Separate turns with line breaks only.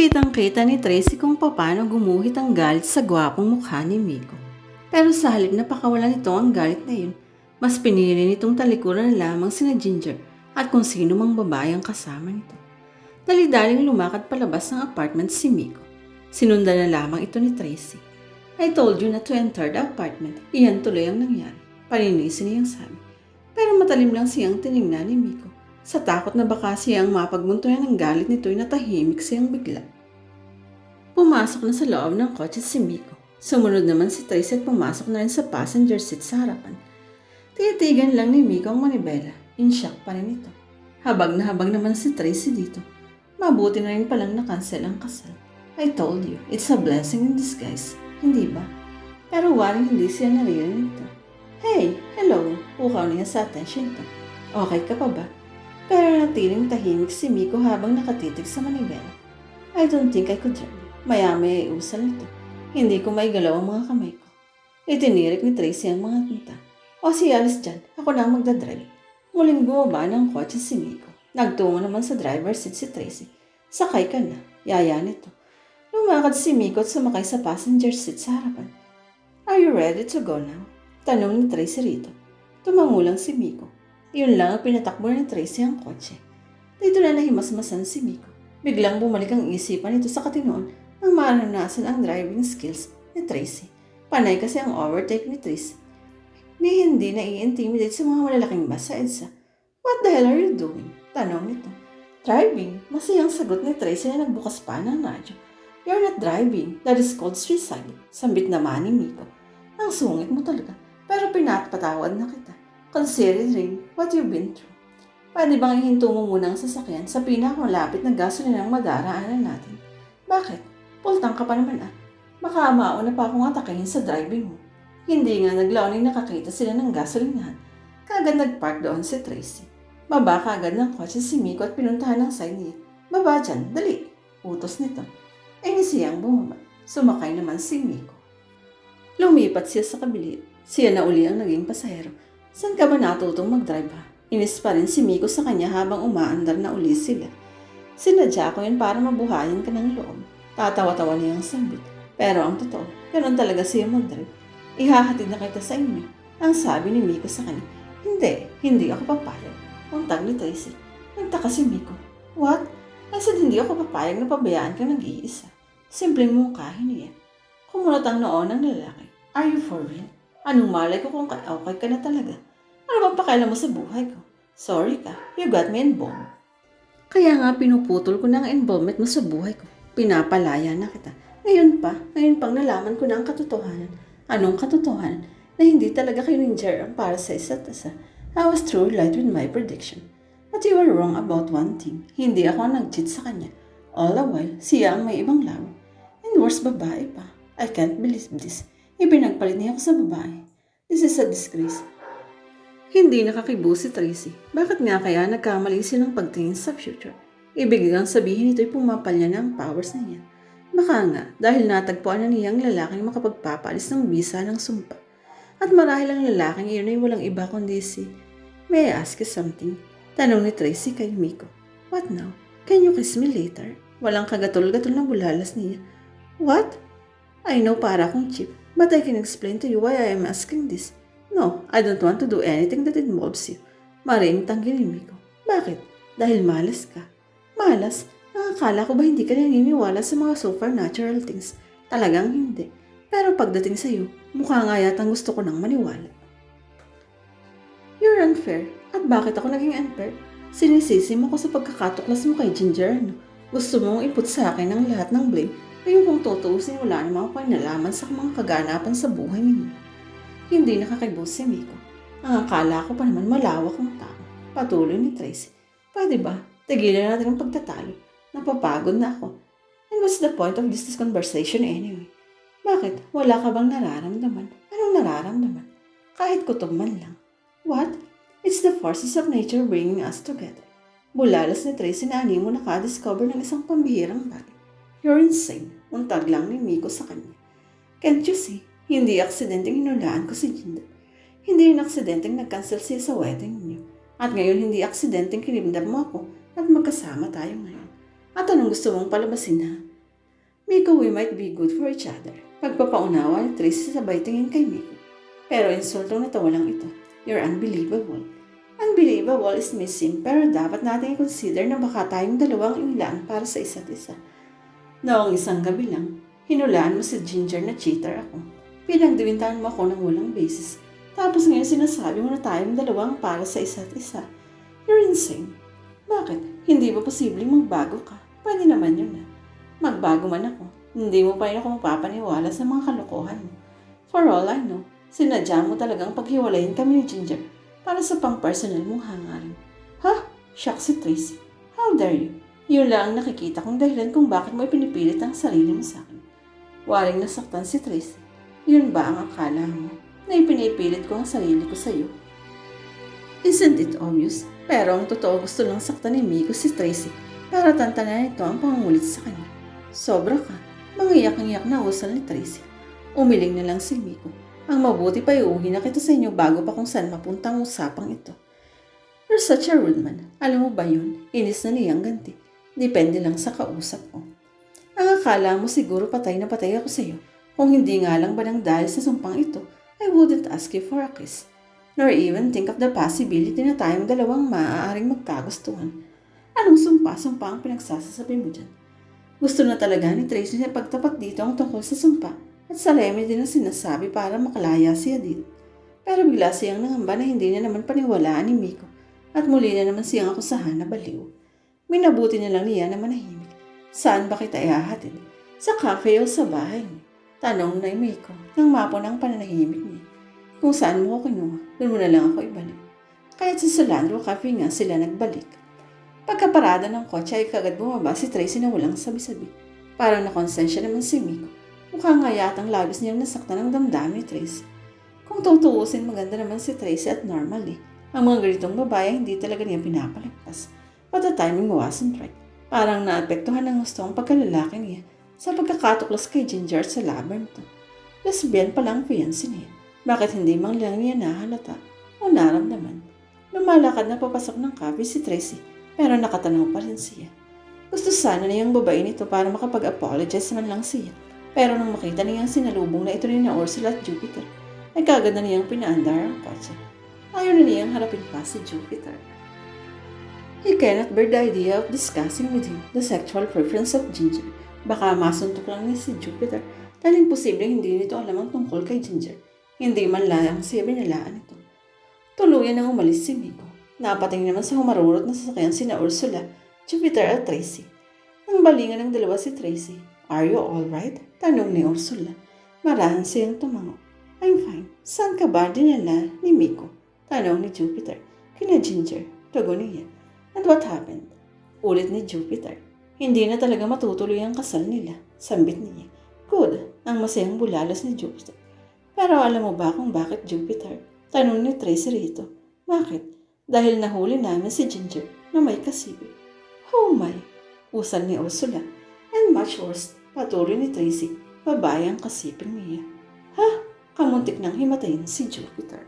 Kitang-kita ni Tracy kung paano gumuhit ang galit sa gwapong mukha ni Miko. Pero sa halip na pakawalan nito ang galit na yun, mas pinili nitong talikuran na lamang sina Ginger at kung sino mang babae ang kasama nito. Dali-daling lumakad palabas ng apartment si Miko. Sinundan na lamang ito ni Tracy. I told you not to enter the apartment. Iyan tuloy ang nangyari. Paninisi niyang sabi. Pero matalim lang siyang tinignan ni Miko. Sa takot na baka siyang mapagmuntuyan ng galit nito'y natahimik siyang bigla. Pumasok na sa loob ng kotse si Miko. Sumunod naman si Tracy at pumasok na rin sa passenger seat sa harapan. Titigan lang ni Miko ang manibela. In shock pa rin ito. Habag na habag naman si Tracy dito. Mabuti na rin palang nakansel ang kasal. I told you, it's a blessing in disguise. Hindi ba? Pero waring hindi siya naririnig nito. Hey, hello. Pukaw niya sa attention ko. Okay ka pa ba? Pero natiling tahimik si Miko habang nakatitig sa manibela. I don't think I could drive. Maya-maya ay usal nito. Hindi ko maigalaw ang mga kamay ko. Itinirik ni Tracy ang mga mata. O si Alice dyan, ako na ang magdadrive. Muling bumaba ng kotse si Miko. Nagtungo naman sa driver's seat si Tracy. Sakay ka na, yaya nito. Lumakad si Miko at sumakay sa passenger seat sa harapan. Are you ready to go now? Tanong ni Tracy rito. Tumango lang si Miko. Iyon lang ang pinatakbo ni Tracy ang kotse. Dito na nahimasmasan si Miko. Biglang bumalik ang isipan nito sa katinoon nang maranasan ang driving skills ni Tracy. Panay kasi ang overtake ni Tracy. Ni hindi na i-intimidate sa mga malalaking bus sa EDSA. What the hell are you doing? Tanong nito. Driving. Masayang sagot ni Tracy na nagbukas pa ng radyo. You're not driving. That is called suicide. Sambit naman ni Miko. Ang sungit mo talaga. Pero pinatpatawad na kita. Considering what you've been through. Pwede bang ihinto mo muna ang sasakyan sa pinakamalapit na gasolina ang madaraanan natin? Bakit? Pultang ka pa naman ah. Baka mauna pa akong atakihin sa driving mo. Hindi nga naglaoning nakakita sila ng gasolinahan. Kagad nagpark doon si Tracy. Baba kagad ng kotse si Miko at pinuntahan ng side niya. Baba dyan, dali. Utos nito. Eh ni siyang bumaba. Sumakay naman si Miko. Lumipat siya sa kabili. Siya na uli ang naging pasahero. Saan ka ba natutong mag-drive ha? Inis pa rin si Miko sa kanya habang umaandar na uli sila. Sinadya ko yun para mabuhayan ka ng loob. Tatawa-tawa niyang sambit. Pero ang totoo, ganun talaga siya mag-drive. Ihahatid na kita sa inyo. Ang sabi ni Miko sa kanya, Hindi, hindi ako papayag. Untag ni Tracy. Nagtaka si Miko. What? Said hindi ako papayag na pabayaan ka nag-iisa. Simpleng mungkahin niya. Kumunot ang noon ng lalaki. Are you for real? Anong malay ko kung ka- okay ka na talaga? Ano bang pakialam mo sa buhay ko? Sorry ka, you got me involved. Kaya nga pinuputol ko na ang involvement mo sa buhay ko. Pinapalaya na kita. Ngayon pa, ngayon pang nalaman ko na ang katotohanan. Anong katotohanan? Na hindi talaga kayo ni Jer ang para sa isa't isa. I was truly right with my prediction. But you were wrong about one thing. Hindi ako ang nag-cheat sa kanya. All the while, siya ang may ibang laro. And worse, babae pa. I can't believe this. Ibinagpalit niya ako sa babae. This is a disgrace. Hindi nakakibo si Tracy. Bakit nga kaya nagkamali siya ng pagtingin sa future? Ibig lang sabihin ito'y pumapalya ang powers niya. Baka nga, dahil natagpuan na niya ang lalaking makapagpapalis ng bisa ng sumpa. At marahil ang lalaking iyon ay walang iba kundi si... May I ask you something? Tanong ni Tracy kay Miko. What now? Can you kiss me later? Walang kagatol-gatol na bulalas niya. What? I know para akong cheap, but I can explain to you why I am asking this. No, I don't want to do anything that involves you. Maring tanggi ni Miko. Bakit? Dahil malas ka. Malas? Nakakala ko ba hindi ka naniniwala sa mga supernatural things? Talagang hindi. Pero pagdating sa iyo, mukha nga yatang gusto ko nang maniwala. You're unfair. At bakit ako naging unfair? Sinisisi mo ko sa pagkakatuklas mo kay Ginger, no? Gusto mong iput sa akin ang lahat ng blame, ngayon kung tutuusin wala namang ako nalaman sa mga kaganapan sa buhay ninyo. Hindi nakakibos si Miko. Ang akala ko pa naman malawak ang tao. Patuloy ni Tracy. Pwede ba? Tigilan natin ang pagtatalo. Napapagod na ako. And what's the point of this conversation anyway? Bakit? Wala ka bang nararamdaman? Anong nararamdaman? Kahit kutob man lang. What? It's the forces of nature bringing us together. Bulalas ni Tracy na ani mo nakadiscover ng isang pambihirang bagay. You're insane. Untag lang ni Miko sa kanya. Can't you see? Hindi aksidenteng hinulaan ko si Jinder. Hindi rin aksidenteng nag-cancel siya sa wedding niyo. At ngayon hindi aksidenteng kinimdap mo ako at magkasama tayo ngayon. At anong gusto mong palabasin ha? Miko, we might be good for each other. Pagpapaunawa ni Tracy sabay tingin kay Miko. Pero insultong natawa lang ito. You're unbelievable. Unbelievable is missing pero dapat natin i-consider na baka tayong dalawang inilaan para sa isa't isa. Noong isang gabi lang, hinulaan mo si Ginger na cheater ako. Pinagdiwintahan mo ako ng walang basis. Tapos ngayon sinasabi mo na tayong dalawang para sa isa't isa. You're insane. Bakit? Hindi ba posibleng magbago ka? Pwede naman yun na. Magbago man ako, hindi mo pa rin ako mapapaniwala sa mga kalokohan mo. For all I know, sinadya mo talagang paghiwalayin kami ni Ginger para sa pang-personal mong hangarin. Ha? Shock si Tracy. How dare you? Yun lang ang nakikita kong dahilan kung bakit mo ipinipilit ang sarili mo sa akin. Waring nasaktan si Tracy. Yun ba ang akala mo na ipinipilit ko ang sarili ko sa iyo? Isn't it obvious? Pero ang totoo gusto lang saktan ni Miko si Tracy para tantanan ito ang pangungulit sa kanya. Sobra ka. Mangiyak-ngiyak na usal ni Tracy. Umiling na lang si Miko. Ang mabuti pa iuwi na kita sa inyo bago pa kung saan mapuntang usapang ito. You're such a rude man. Alam mo ba yun? Inis na niyang ganti. Depende lang sa kausap ko. Ang akala mo siguro patay na patay ako sa iyo. Kung hindi nga lang ba nang dahil sa sumpang ito, I wouldn't ask you for a kiss. Nor even think of the possibility na tayong dalawang maaaring magkagustuhan. Anong sumpa-sumpa ang pinagsasasabi mo dyan? Gusto na talaga ni Tracy na pagtapat dito ang tungkol sa sumpa at sa Remy din ang sinasabi para makalaya siya dito. Pero bigla siyang nangamba na hindi niya naman paniwalaan ni Miko at muli na naman siyang akusahan na baliw. Minabuti na lang niya na manahimik. Saan ba kita ihahatid? Sa cafe o sa bahay niya? Tanong na Miko nang mapo ng pananahimik niya. Kung saan mo ko kinuha, doon mo na lang ako ibalik. Kahit sa Solandro Cafe nga sila nagbalik. Pagkaparada ng kotse ay kagad bumaba si Tracy na walang sabi-sabi. Parang nakonsensya naman si Miko. Mukha nga yatang labis niyang nasaktan ng damdamin ni Tracy. Kung tutuusin maganda naman si Tracy at normal eh. Ang mga ganitong babae hindi talaga niya pinapalagpas. But the timing wasn't right. Parang naapektuhan ng gusto ang pagkalalaki niya sa pagkakatuklas kay Ginger sa laban to. Lesbian pa lang fiancé niya. Bakit hindi mang lang niya nahalata o naramdaman? Lumalakad na papasok ng cafe si Tracy pero nakatanaw pa rin siya. Gusto sana niyang babain ito para makapag-apologize man lang siya. Pero nang makita niyang sinalubong na ito ni na Ursula at Jupiter, ay kagad na niyang pinaandar ang kotse. Ayaw na niyang harapin pa si Jupiter. He cannot bear the idea of discussing with him the sexual preference of Ginger. Baka masuntok lang ni si Jupiter dahil imposibleng hindi nito alam ang tungkol kay Ginger. Hindi man lang siya binalaan ito. Tuluyan nang umalis si Miko. Napating naman sa humarurot na sasakyan sina Ursula, Jupiter at Tracy. Nang balingan ng dalawa si Tracy, Are you alright? Tanong ni Ursula. Marahan siyang tumango. I'm fine. Saan ka ba dinala ni Miko? Tanong ni Jupiter. Kina Ginger. Tugon niya. And what happened? Ulit ni Jupiter. Hindi na talaga matutuloy ang kasal nila. Sambit niya. Good. Ang masayang bulalas ni Jupiter. Pero alam mo ba kung bakit Jupiter? Tanong ni Tracy rito. Bakit? Dahil nahuli namin si Ginger na may kasibig. Oh my! Usal ni Ursula. And much worse, patuloy ni Tracy, babae ang kasiping niya. Ha? Kamuntik nang himatayin si Jupiter.